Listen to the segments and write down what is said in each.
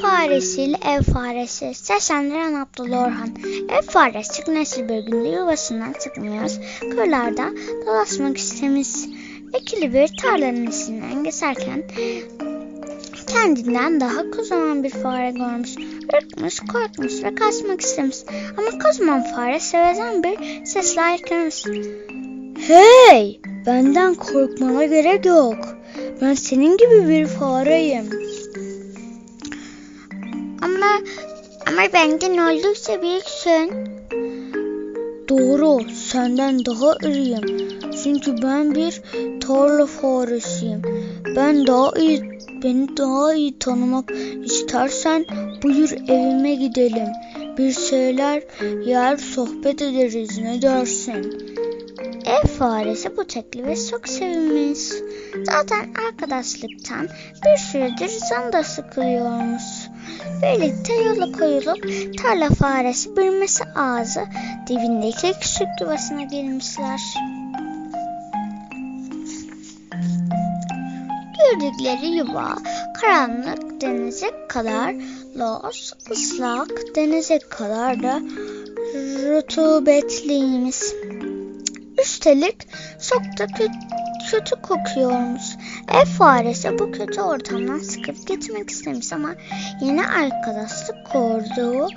Sesli Ev Faresi Seslendiren Abdullah Orhan Ev faresi çık nesil bir günde yuvasından çıkmıyoruz. Kırlarda dolaşmak istemiş. Ekili bir tarlanın içinden geçerken kendinden daha kocaman bir fare görmüş. Ürkmüş, korkmuş ve kaçmak istemiş. Ama kocaman fare sevecen bir sesle haykırmış. Hey! Benden korkmana gerek yok. Ben senin gibi bir fareyim. Ama ama benden oldukça büyüksün. Doğru, senden daha iyiyim. Çünkü ben bir tarla faresiyim. Ben daha iyi, beni daha iyi tanımak istersen buyur evime gidelim. Bir şeyler yer sohbet ederiz ne dersin? Ev faresi bu teklife çok sevinmiş. Zaten arkadaşlıktan bir süredir can da sıkılıyormuş. Birlikte yola koyulup tarla faresi bürmesi ağzı dibindeki küçük yuvasına girmişler. Girdikleri yuva karanlık denize kadar los, ıslak denize kadar da rutubetliymiş. Üstelik çok da kötü, kötü kokuyormuş. Ev faresi bu kötü ortamdan sıkıp gitmek istemiş ama yeni arkadaşlık kurduğu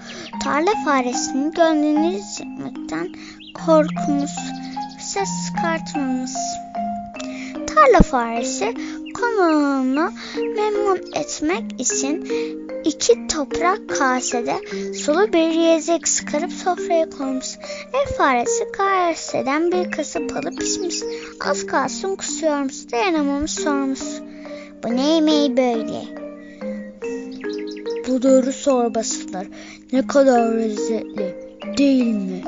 tarla faresinin gönlünü çekmekten korkmuş. Ses çıkartmamış. Tarla faresi konuğunu memnun etmek için iki toprak kasede sulu bir yiyecek sıkarıp sofraya koymuş. Ev faresi kaseden bir kasıp alıp pişmiş. Az kalsın kusuyormuş. Dayanamamış sormuş. Bu ne yemeği böyle? Bu doğru sorbasıdır. Ne kadar lezzetli değil mi?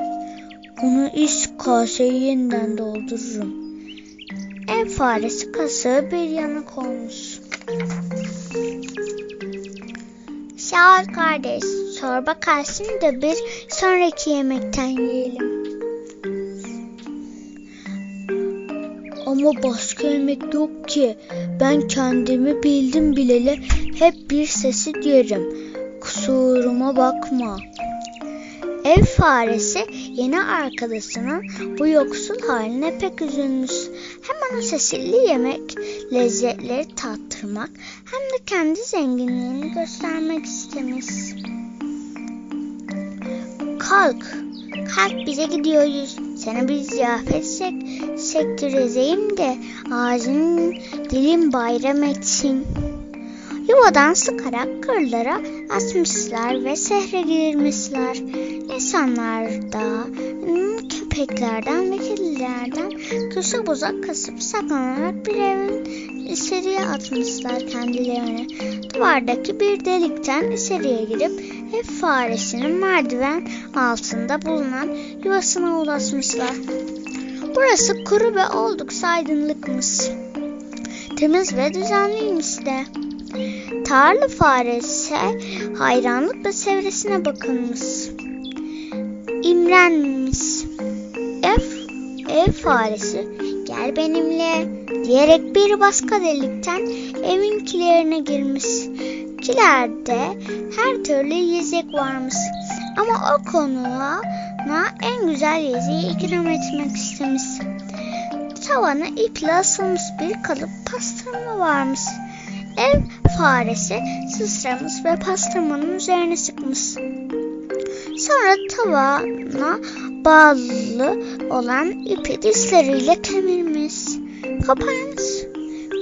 Bunu iç kaseyi yeniden doldururum. Ev faresi kasığı bir yana koymuş. Sağ ol kardeş. Çorba kalsın da bir sonraki yemekten yiyelim. Ama başka yemek yok ki. Ben kendimi bildim bileli hep bir sesi yerim. Kusuruma bakma. Ev faresi yeni arkadaşının bu yoksul haline pek üzülmüş. Hem ona sesli yemek, lezzetleri tattırmak hem de kendi zenginliğini göstermek istemiş. Kalk, kalk bize gidiyoruz. Sana bir ziyafet sek sektireceğim de ağzın dilin bayram etsin. Yuvadan sıkarak kırlara asmışlar ve şehre girmişler. İnsanlar da köpeklerden ve kedilerden köşe buzak kasıp saklanarak bir evin içeriye atmışlar kendilerini. Duvardaki bir delikten içeriye girip ev faresinin merdiven altında bulunan yuvasına ulaşmışlar. Burası kuru ve oldukça aydınlıkmış. Temiz ve düzenliymiş de. Tarla faresi hayranlıkla çevresine bakılmış. İmrenmiş. Ev, ev faresi gel benimle diyerek bir başka delikten evin kilerine girmiş. Kilerde her türlü yiyecek varmış. Ama o konuya en güzel yiyeceği ikram etmek istemiş. Tavana iple asılmış bir kalıp pastırma varmış. Ev faresi sıçramış ve pastırmanın üzerine sıkmış. Sonra tavana bağlı olan ipi dişleriyle kemirmiş. Koparmış.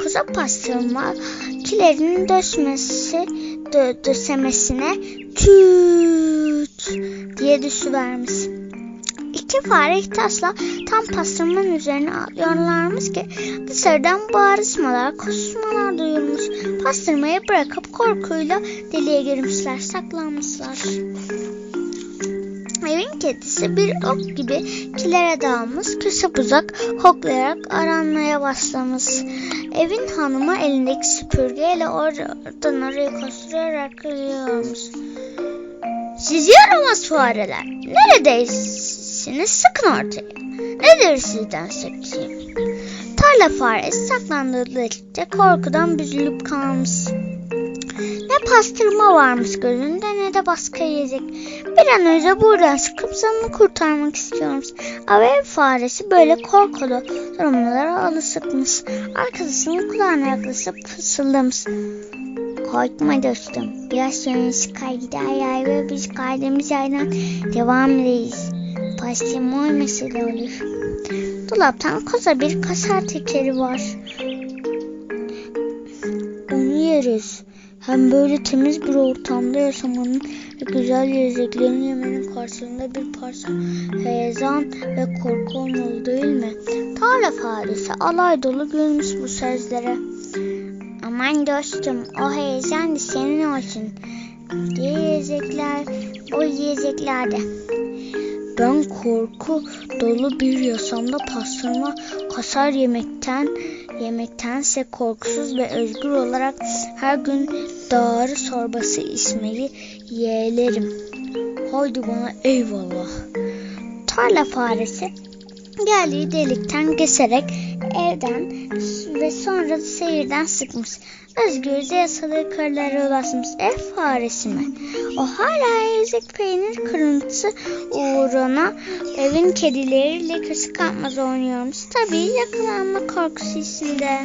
Kuzu pastırma kilerinin döşmesi, dö döşemesine küt diye düşüvermiş. İki fare ihtasla tam pastırmanın üzerine atlıyorlarmış ki dışarıdan bağırışmalar, koşuşmalar duyulmuş. Pastırmayı bırakıp korkuyla deliğe girmişler, saklanmışlar. Evin kedisi bir ok gibi kilere dalmış, köşe buzak hoklayarak aranmaya başlamış. Evin hanımı elindeki süpürgeyle oradan oraya koşturarak yürüyormuş. Siz yaramaz fareler, neredeysiniz? Sıkın ortaya. Nedir sizden sevdiğim? Tarla faresi saklandığı delikte korkudan büzülüp kalmış. Ne pastırma varmış gözünde ne de başka yiyecek. Bir an önce buradan çıkıp canını kurtarmak istiyorum. Ama ev faresi böyle korkulu durumlara alışıkmış. Arkadaşının kulağına yaklaşıp fısıldamış. Korkma dostum. Biraz sonra çıkar gider yay ve biz kaldığımız yerden devam ederiz. Pastırma olmasa da olur. Dolaptan koca bir kasar tekeri var. Onu yeriz. Hem böyle temiz bir ortamda yaşamanın ve güzel yiyeceklerini yemenin karşılığında bir parça heyecan ve korku olmalı değil mi? Tarla faresi alay dolu gülmüş bu sözlere. Aman dostum o heyecan da senin olsun. Yiyecekler, o yiyeceklerde. Ben korku dolu bir yaşamda pastırma kasar yemekten yemektense korkusuz ve özgür olarak her gün dağarı sorbası içmeyi yeğlerim. Haydi bana eyvallah. Tarla faresi geldiği delikten geçerek evden ve sonra da seyirden sıkmış. Özgürce yasadığı kırlara ulaşmış. Ev faresi mi? O hala ezik peynir kırıntısı uğruna evin kedileriyle kışı kapmaz oynuyormuş. Tabii yakalanma korkusu içinde.